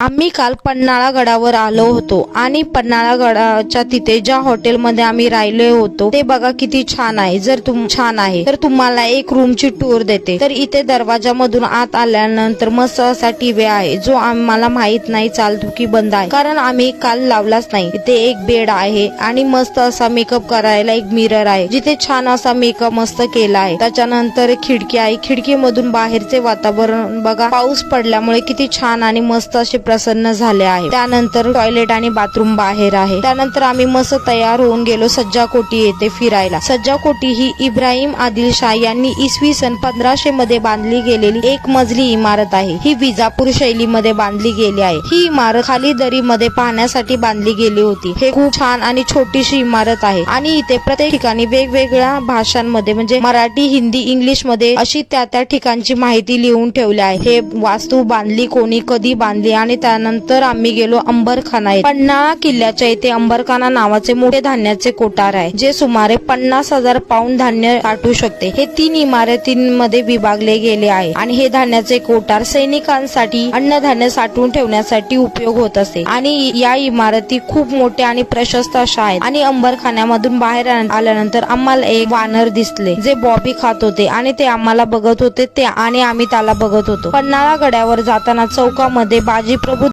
आम्ही काल पन्हाळा गडावर आलो होतो आणि पन्हाळा गडाच्या तिथे ज्या हॉटेलमध्ये आम्ही राहिले होतो ते बघा किती छान आहे. जर तुम छान आहे तर तुम्हाला एक रूमची टूर देते. तर इथे दरवाजामधून आत आल्यानंतर मस्त असा टीव्ही आहे जो आम्हाला माहीत नाही चालतो की बंद आहे. कारण आम्ही काल लावलाच नाही. इथे एक बेड आहे आणि मस्त असा मेकअप करायला एक मिरर आहे जिथे छान असा मेकअप मस्त केला आहे. त्याच्यानंतर खिडकी आहे. खिडकीमधून बाहेरचे वातावरण बघा. पाऊस पडल्यामुळे किती छान आणि मस्त असे प्रसन्न झाले आहे. त्यानंतर टॉयलेट आणि बाथरूम बाहेर आहे. त्यानंतर आम्ही मस्त तयार होऊन गेलो सज्जा कोटी येथे फिरायला. सज्जा कोटी ही इब्राहिम आदिलशाह यांनी इसवी सन पंधराशे मध्ये बांधली गेलेली एक मजली इमारत आहे. ही विजापूर शैलीमध्ये बांधली गेली आहे. ही इमारत खाली दरी मध्ये पाहण्यासाठी बांधली गेली होती. हे खूप छान आणि छोटीशी इमारत आहे. आणि इथे प्रत्येक ठिकाणी वेगवेगळ्या भाषांमध्ये म्हणजे मराठी हिंदी इंग्लिशमध्ये अशी त्या त्या ठिकाणची माहिती लिहून ठेवली आहे. हे वास्तू बांधली कोणी कधी बांधली आणि त्यानंतर आम्ही गेलो अंबरखाना येथे. पन्हाळा किल्ल्याच्या इथे अंबरखाना नावाचे मोठे धान्याचे कोठार आहे जे सुमारे पन्नास हजार पाऊंड धान्य साठवू शकते. हे तीन इमारतींमध्ये विभागले गेले आहे आणि हे धान्याचे कोठार सैनिकांसाठी अन्नधान्य साठवून ठेवण्यासाठी उपयोग होत असते आणि या इमारती खूप मोठ्या आणि प्रशस्त अशा आहेत. आणि अंबरखान्यामधून बाहेर आल्यानंतर आम्हाला एक वानर दिसले जे बॉबी खात होते आणि ते आम्हाला बघत होते ते आणि आम्ही त्याला बघत होतो. पन्हाळा गड्यावर जाताना चौकामध्ये बाजी буде.